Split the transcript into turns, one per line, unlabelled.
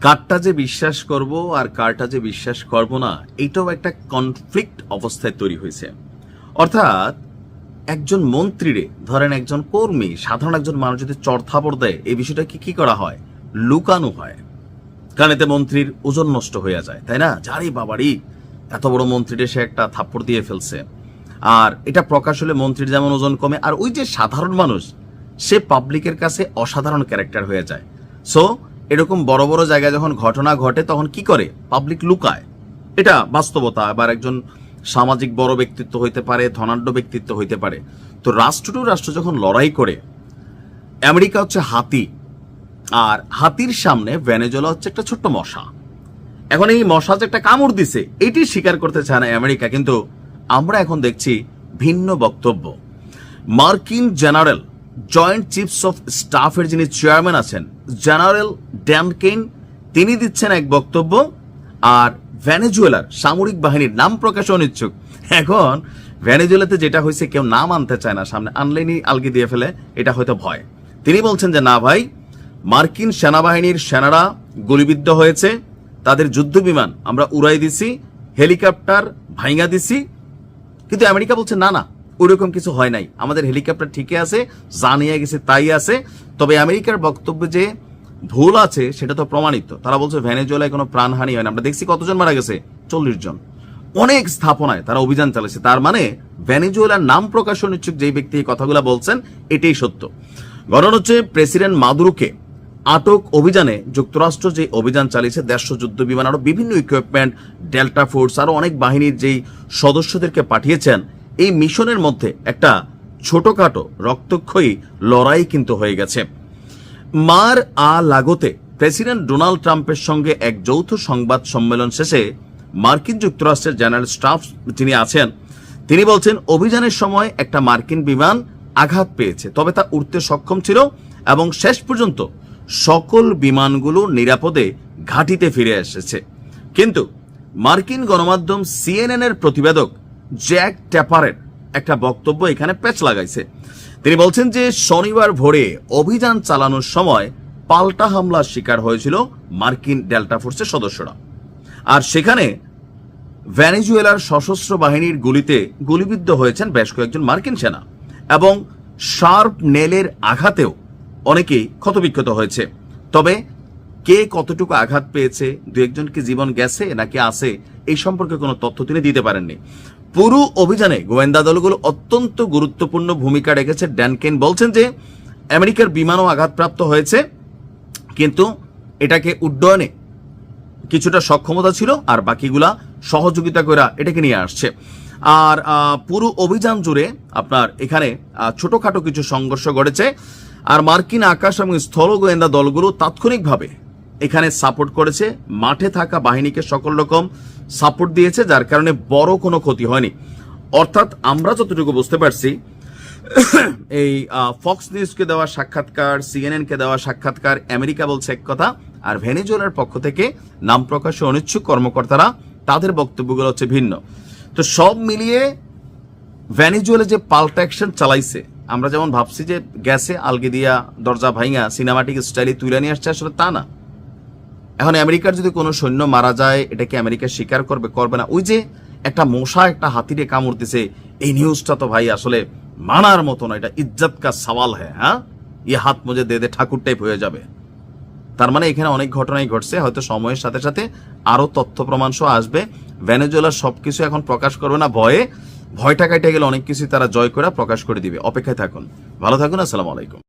কারটা যে বিশ্বাস করব আর কারটা যে বিশ্বাস করব না, এটাও একটা কনফ্লিক্ট অবস্থায় তৈরি হয়েছে। অর্থাৎ একজন মন্ত্রীরে, ধরেন একজন কর্মী, সাধারণ একজন মানুষ যদি চড়থাপড় দেয়, এই বিষয়টা কি করা হয়? লুকানো হয়। কারণ এতে মন্ত্রীর ওজন নষ্ট হয়ে যায়, তাই না? যারই বাবারই, এত বড় মন্ত্রীরে সে একটা থাপ্পড় দিয়ে ফেলছে। আর এটা প্রকাশ হলে মন্ত্রীর যেমন ওজন কমে, আর ওই যে সাধারণ মানুষ, সে পাবলিকের কাছে অসাধারণ ক্যারেক্টার হয়ে যায়। সো এরকম বড় বড় জায়গায় যখন ঘটনা ঘটে, তখন কি করে? পাবলিক লুকায়। এটা বাস্তবতা। আবার একজন সামাজিক বড় ব্যক্তিত্ব হইতে পারে, ধনাঢ্য ব্যক্তিত্ব হইতে পারে। তো রাষ্ট্র টু রাষ্ট্র যখন লড়াই করে, আমেরিকা হচ্ছে হাতি। আর হাতির সামনে ভেনেজুয়েলা হচ্ছে একটা ছোট্ট মশা। এখন এই মশা যে একটা কামড় দিছে, এটি স্বীকার করতে চায় না আমেরিকা, কিন্তু আমরা এখন দেখছি ভিন্ন বক্তব্য। মার্কিন জেনারেল, জয়েন্ট চিফস অফ স্টাফের যিনি চেয়ারম্যান আছেন জেনারেল ড্যানকেন তিনি দিচ্ছেন এক বক্তব্য, আর ভেনেজুয়েলার সামরিক বাহিনীর নাম প্রকাশে অনিচ্ছুক এখন, ভেনেজুয়েলাতে যেটা হয়েছে, কেউ নাম আনতে চায় না, সামনে আনলেনই আলগি দিয়ে ফেলে, এটা হয়তো ভয়। তিনি বলছেন যে, না ভাই, মার্কিন সেনাবাহিনীর সেনারা গুলিবিদ্ধ হয়েছে, তাদের যুদ্ধ বিমান আমরা উড়াই দিছি, হেলিকপ্টার ভাইঙ্গা দিছি। কিন্তু আমেরিকা বলছে, না না ওইরকম কিছু হয় নাই। আমাদের হেলিকপ্টার ঠিকই আছে যা নিয়ে গেছে তাই আছে। তবে আমেরিকার বক্তব্য যে ভুল আছে, সেটা তো প্রমাণিত। তারা বলছে ভেনেজুয়েলায় কোনো প্রাণহানি হয় না আমরা দেখছি কতজন মারা গেছে? চল্লিশ জন। অনেক স্থাপনায় তারা অভিযান চালাচ্ছে। তার মানে ভেনেজুয়েলার নাম প্রকাশন ইচ্ছুক যেই ব্যক্তি এই কথাগুলো বলছেন, এটাই সত্য। ঘটনা হচ্ছে প্রেসিডেন্ট মাদুরোকে আটক অভিযানে যুক্তরাষ্ট্র যে অভিযান চালিয়েছে, দেড়শো যুদ্ধ বিমান আরও বিভিন্ন ইকুইপমেন্ট ডেল্টা ফোর্স আরও অনেক বাহিনীর যেই সদস্যদেরকে পাঠিয়েছেন এই মিশনের মধ্যে একটা ছোটখাটো রক্তক্ষয়ী লড়াই কিন্তু হয়ে গেছে। মার আ লাগোতে প্রেসিডেন্ট ডোনাল্ড ট্রাম্পের সঙ্গে এক যৌথ সংবাদ সম্মেলন শেষে মার্কিন যুক্তরাষ্ট্রের জেনারেল স্টাফ যিনি আছেন, তিনি বলছেন, অভিযানের সময় একটা মার্কিন বিমান আঘাত পেয়েছে, তবে তা উঠতে সক্ষম ছিল এবং শেষ পর্যন্ত সকল বিমানগুলো নিরাপদে ঘাঁটিতে ফিরে এসেছে। কিন্তু মার্কিন গণমাধ্যম সিএনএন এর প্রতিবেদক জ্যাক ট্যাপারের একটা বক্তব্য এখানে প্যাচ লাগাইছে। তিনি বলছেন যে, শনিবার ভোরে অভিযান চালানোর সময় পাল্টা হামলার শিকার হয়েছিল মার্কিন ডেল্টা ফোর্সের সদস্যরা। আর সেখানে ভ্যানেজুয়েলার সশস্ত্র বাহিনীর গুলিতে গুলিবিদ্ধ হয়েছেন বেশ কয়েকজন মার্কিন সেনা এবং শার্প নেলের আঘাতেও অনেকেই ক্ষতবিক্ষত হয়েছে। তবে কে কতটুকু আঘাত পেয়েছে, দু একজন কি জীবন গেছে নাকি আছে, এই সম্পর্কে কোনো তথ্য তিনি দিতে পারেননি। পুরো অভিযানে গোয়েন্দা দলগুলো অত্যন্ত গুরুত্বপূর্ণ ভূমিকা রেখেছে। ড্যানকেন বলছেন যে, আমেরিকার বিমানও আঘাতপ্রাপ্ত হয়েছে, কিন্তু এটাকে উড্ডয়নে কিছুটা সক্ষমতা ছিল আর বাকিগুলা সহযোগিতা করে এটাকে নিয়ে আসছে। আর পুরো অভিযান জুড়ে আপনার এখানে ছোটখাটো কিছু সংঘর্ষ ঘটেছে। আর মার্কিন আকাশ এবং স্থল গোয়েন্দা দলগুলো তাৎক্ষণিকভাবে এখানে সাপোর্ট করেছে। মাঠে থাকা বাহিনীকে সকল রকম সাপোর্ট দিয়েছে, যার কারণে বড় কোনো ক্ষতি হয়নি। অর্থাৎ আমরা যতটুকু বুঝতে পারছি, এই ফক্স নিউজকে দেওয়া সাক্ষাৎকার সিএনএন কে দেওয়া সাক্ষাৎকার, আমেরিকা বলছে এক কথা, আর ভেনেজুয়েলার পক্ষ থেকে নাম প্রকাশে অনিচ্ছুক কর্মকর্তারা, তাদের বক্তব্যগুলো হচ্ছে ভিন্ন। তো সব মিলিয়ে ভেনেজুয়েলা যে পাল্টা অ্যাকশন চালাইছে, আমরা যেমন ভাবছি যে গ্যাসে আলগে দিয়া দরজা ভাইঙা সিনেমাটিক স্টাইলে তুলে নিয়ে আসছে, আসলে তা না। এখন আমেরিকার যদি কোনো সৈন্য মারা যায়, এটাকে আমেরিকা স্বীকার করবে করবে না। ওই যে একটা মশা একটা হাতিরে কামড় দিছে, এই নিউজটা তো ভাই আসলে মানার মতো না এটা ইজ্জত কা সওয়াল হ্যাঁ হ্যাঁ? ইয়ে হাত মুজে দে দে ঠাকুর টাইপ হয়ে যাবে। তার মানে এখানে অনেক ঘটনাই ঘটছে, হয়তো সময়ের সাথে সাথে আরও তথ্য প্রমাণ সহ আসবে। ভেনেজুয়েলা সবকিছু এখন প্রকাশ করবে না ভয়ে। ভয়টা কাটে গেলে অনেক কিছু তারা জয় করে প্রকাশ করে দিবে। অপেক্ষায় থাকুন। ভালো থাকুন, আসসালামু আলাইকুম।